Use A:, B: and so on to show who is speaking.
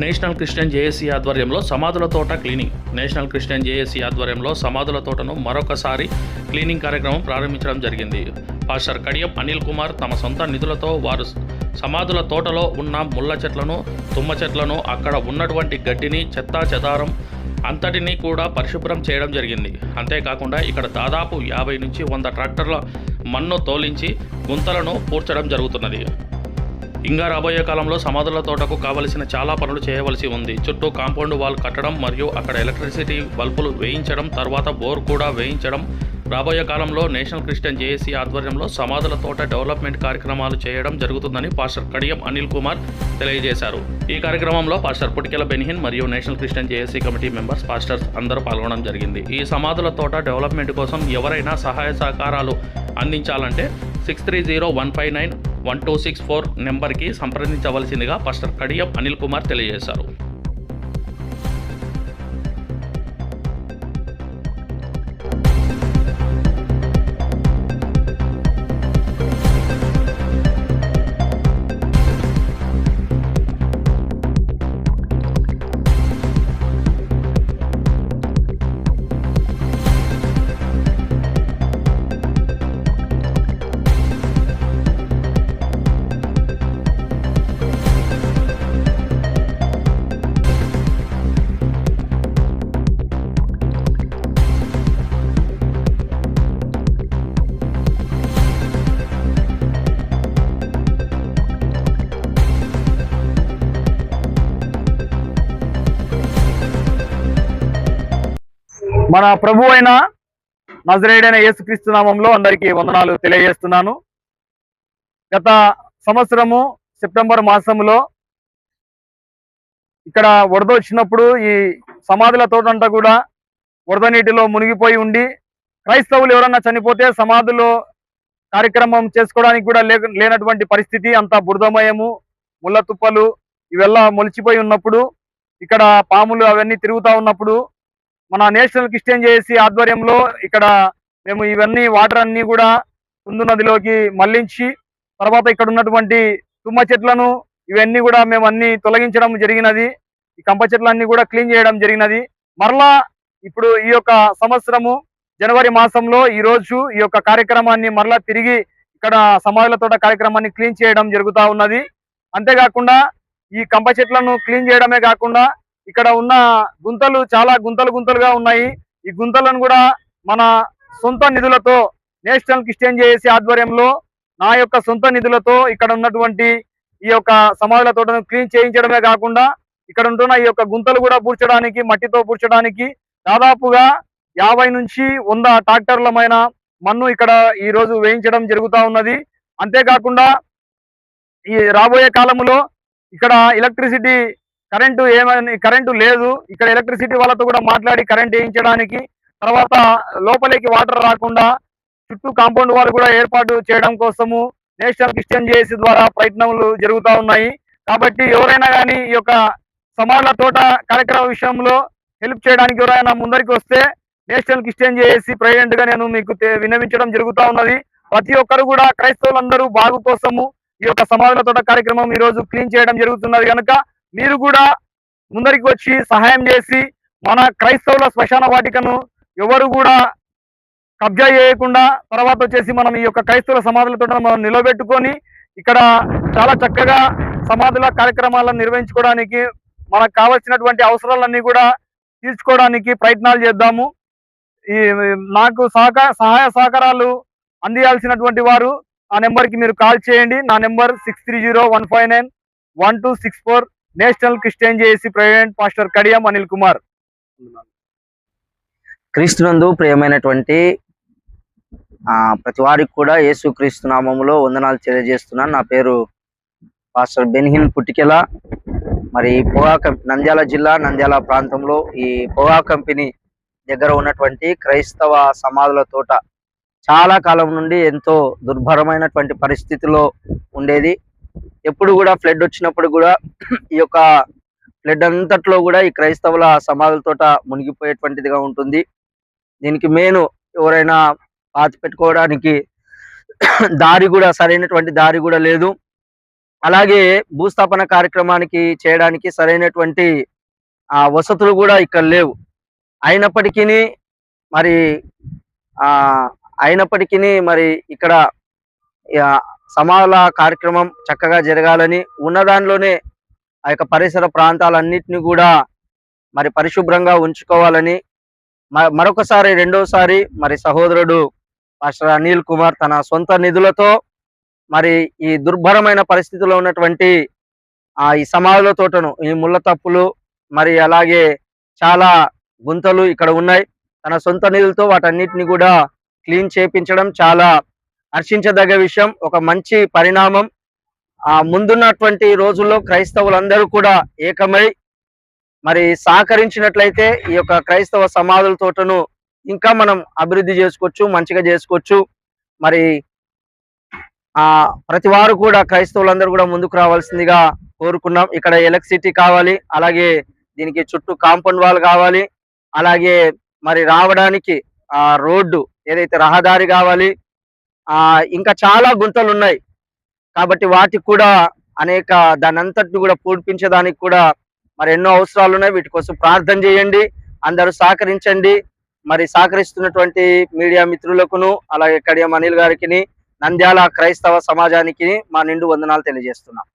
A: National Christian JAC ఆధ్వర్యంలో సమాధుల తోట క్లీనింగ్. నేషనల్ క్రిస్టియన్ జేఏసీ ఆధ్వర్యంలో సమాధుల తోటను మరొకసారి క్లీనింగ్ కార్యక్రమం ప్రారంభించడం జరిగింది. పాస్టర్ కడియం అనిల్ కుమార్ తమ సొంత నిధులతో వారు సమాధుల తోటలో ఉన్న ముళ్ళ చెట్లను తుమ్మ చెట్లను అక్కడ ఉన్నటువంటి గడ్డిని చెత్తా చెదారం అంతటినీ కూడా పరిశుభ్రం చేయడం జరిగింది. అంతేకాకుండా ఇక్కడ దాదాపు యాభై నుంచి వంద ట్రాక్టర్ల మన్ను తోలించి గుంతలను పూడ్చడం జరుగుతున్నది. ఇంకా రాబోయే కాలంలో సమాధుల తోటకు కావలసిన చాలా పనులు చేయవలసి ఉంది. చుట్టూ కాంపౌండ్ వాల్ కట్టడం మరియు అక్కడ ఎలక్ట్రిసిటీ బల్బులు వేయించడం తర్వాత బోర్ కూడా వేయించడం. రాబోయే కాలంలో నేషనల్ క్రిస్టియన్ జేఏసీ ఆధ్వర్యంలో సమాధుల తోట డెవలప్మెంట్ కార్యక్రమాలు చేయడం జరుగుతుందని పాస్టర్ కడియం అనిల్ కుమార్ తెలియజేశారు. ఈ కార్యక్రమంలో పాస్టర్ పుటికెల బెనిహిన్ మరియు national Christian JAC committee members pastors అందరూ పాల్గొనడం జరిగింది. ఈ సమాధుల తోట డెవలప్మెంట్ కోసం ఎవరైనా సహాయ సహకారాలు అందించాలంటే six three zero one five nine one two six four నెంబర్కి సంప్రదించవలసిందిగా పాస్టర్ కడియం అనిల్ కుమార్ తెలియజేశారు.
B: మన ప్రభు అయిన నజరేడైన యేసుక్రీస్తు నామంలో అందరికీ వందనాలు తెలియజేస్తున్నాను. గత సంవత్సరము సెప్టెంబర్ మాసంలో ఇక్కడ వరద వచ్చినప్పుడు ఈ సమాధుల తోటంతా కూడా వరద నీటిలో మునిగిపోయి ఉండి క్రైస్తవులు ఎవరన్నా చనిపోతే సమాధుల్లో కార్యక్రమం చేసుకోవడానికి కూడా లేనటువంటి పరిస్థితి అంతా బురదమయము ముళ్ళ తుప్పలు ఇవెల్లా మొలిచిపోయి ఉన్నప్పుడు ఇక్కడ పాములు అవన్నీ తిరుగుతా ఉన్నప్పుడు మన నేషనల్ క్రిస్టియన్ చేసి ఆధ్వర్యంలో ఇక్కడ మేము ఇవన్నీ వాటర్ అన్ని కూడా కుందు నదిలోకి మళ్ళించి తర్వాత ఇక్కడ ఉన్నటువంటి తుమ్మ చెట్లను ఇవన్నీ కూడా మేము అన్ని తొలగించడం జరిగినది. ఈ కంప చెట్లన్నీ కూడా క్లీన్ చేయడం జరిగినది. మరలా ఇప్పుడు ఈ యొక్క సంవత్సరము జనవరి మాసంలో ఈ రోజు ఈ యొక్క కార్యక్రమాన్ని మరలా తిరిగి ఇక్కడ సమాధుల తోట కార్యక్రమాన్ని క్లీన్ చేయడం జరుగుతా ఉన్నది. అంతేకాకుండా ఈ కంప చెట్లను క్లీన్ చేయడమే కాకుండా ఇక్కడ ఉన్న గుంతలు చాలా గుంతలు గుంతలుగా ఉన్నాయి. ఈ గుంతలను కూడా మన సొంత నిధులతో నేషనల్ క్రిస్టియన్ జేఏసీ ఆధ్వర్యంలో నా యొక్క సొంత నిధులతో ఇక్కడ ఉన్నటువంటి ఈ యొక్క సమాధుల తోటను క్లీన్ చేయించడమే కాకుండా ఇక్కడ ఉంటున్న ఈ యొక్క గుంతలు కూడా పూడ్చడానికి మట్టితో పూడ్చడానికి దాదాపుగా యాభై నుంచి వంద ట్రాక్టర్లమైన మన్ను ఇక్కడ ఈ రోజు వేయించడం జరుగుతా ఉన్నది. అంతేకాకుండా ఈ రాబోయే కాలంలో ఇక్కడ ఎలక్ట్రిసిటీ కరెంటు ఏమని కరెంటు లేదు. ఇక్కడ ఎలక్ట్రిసిటీ వాళ్ళతో కూడా మాట్లాడి కరెంట్ వేయించడానికి తర్వాత లోపలికి వాటర్ రాకుండా చుట్టూ కాంపౌండ్ వాల్ కూడా ఏర్పాటు చేయడం కోసము నేషనల్ క్రిస్టియన్ జేఏసీ ద్వారా ప్రయత్నములు జరుగుతూ ఉన్నాయి. కాబట్టి ఎవరైనా కానీ ఈ యొక్క సమాన తోట కార్యక్రమ విషయంలో హెల్ప్ చేయడానికి ఎవరైనా ముందరికి వస్తే నేషనల్ క్రిస్టియన్ జేఏసీ ప్రెసిడెంట్గా నేను మీకు తె- విన్నవించడం జరుగుతా ఉన్నది. ప్రతి ఒక్కరు కూడా క్రైస్తవులందరూ బాగు కోసము ఈ యొక్క సమాజ తోట కార్యక్రమం ఈ రోజు క్లీన్ చేయడం జరుగుతున్నది కనుక మీరు కూడా ముందరికి వచ్చి సహాయం చేసి మన క్రైస్తవుల శ్మశాన వాటికను ఎవరు కూడా కబ్జా చేయకుండా తర్వాత వచ్చేసి మనం ఈ యొక్క క్రైస్తవుల సమాధులతో మనం నిలబెట్టుకొని ఇక్కడ చాలా చక్కగా సమాధుల కార్యక్రమాలను నిర్వహించుకోవడానికి మనకు కావలసినటువంటి అవసరాలన్నీ కూడా తీర్చుకోవడానికి ప్రయత్నాలు చేద్దాము. ఈ నాకు సహకార సహాయ సహకారాలు అందియాల్సినటువంటి వారు ఆ నెంబర్కి మీరు కాల్ చేయండి. నా number six three zero one five nine one two six four national Christian JAC president pastor Kadiyam Anil Kumar.
C: క్రీస్తునందు ప్రియమైనటువంటి ఆ ప్రతి వారికి కూడా యేసు క్రీస్తు నామంలో వందనాలు తెలియజేస్తున్నాను. నా పేరు పాస్టర్ బెన్హిన్ పుట్టికెల మరి పొగా నంద్యాల జిల్లా నంద్యాల ప్రాంతంలో ఈ పొగా కంపెనీ దగ్గర ఉన్నటువంటి క్రైస్తవ సమాధుల తోట చాలా కాలం నుండి ఎంతో దుర్భరమైనటువంటి పరిస్థితిలో ఉండేది. ఎప్పుడు కూడా ఫ్లడ్ వచ్చినప్పుడు కూడా ఈ యొక్క ఫ్లడ్ అంతట్లో కూడా ఈ క్రైస్తవుల సమాధులతోట మునిగిపోయేటువంటిదిగా ఉంటుంది. దీనికి మెయిన్ ఎవరైనా పాతి పెట్టుకోవడానికి దారి కూడా సరైనటువంటి దారి కూడా లేదు. అలాగే భూస్థాపన కార్యక్రమానికి చేయడానికి సరైనటువంటి ఆ వసతులు కూడా ఇక్కడ లేవు. అయినప్పటికీ మరి ఆ అయినప్పటికీ మరి ఇక్కడ సమాల కార్యక్రమం చక్కగా జరగాలని ఉన్న దానిలోనే ఆ యొక్క పరిసర ప్రాంతాలన్నింటినీ కూడా మరి పరిశుభ్రంగా ఉంచుకోవాలని మ- మరొకసారి రెండోసారి మరి సహోదరుడు మాస్టర్ అనిల్ కుమార్ తన సొంత నిధులతో మరి ఈ దుర్భరమైన పరిస్థితిలో ఉన్నటువంటి ఆ ఈ సమాధుల తోటను ఈ ముళ్ళ తప్పులు మరి అలాగే చాలా గుంతలు ఇక్కడ ఉన్నాయి. తన సొంత నిధులతో వాటన్నిటిని కూడా క్లీన్ చేపించడం చాలా హర్షించదగ్గ విషయం ఒక మంచి పరిణామం. ఆ ముందున్నటువంటి రోజుల్లో క్రైస్తవులందరూ కూడా ఏకమై మరి సహకరించినట్లయితే ఈ యొక్క క్రైస్తవ సమాధుల తోటను ఇంకా మనం అభివృద్ధి చేసుకోవచ్చు మంచిగా చేసుకోవచ్చు. మరి ఆ ప్రతి వారు కూడా క్రైస్తవులందరూ కూడా ముందుకు రావాల్సిందిగా కోరుకున్నాం. ఇక్కడ ఎలక్ట్రిసిటీ కావాలి అలాగే దీనికి చుట్టూ కాంపౌండ్ వాల్ కావాలి అలాగే మరి రావడానికి ఆ రోడ్డు ఏదైతే రహదారి కావాలి ఇంకా చాలా గుంతలు ఉన్నాయి కాబట్టి వాటికి కూడా అనేక దాని అంతటిని కూడా పూడ్పించడానికి కూడా మరి ఎన్నో అవసరాలు ఉన్నాయి వీటి కోసం ప్రార్థన చేయండి అందరూ సహకరించండి. మరి సహకరిస్తున్నటువంటి మీడియా మిత్రులకును అలాగే కడియం అనిల్ గారికి నంద్యాల క్రైస్తవ సమాజానికి మా నిండు వందనాలు తెలియజేస్తున్నాం.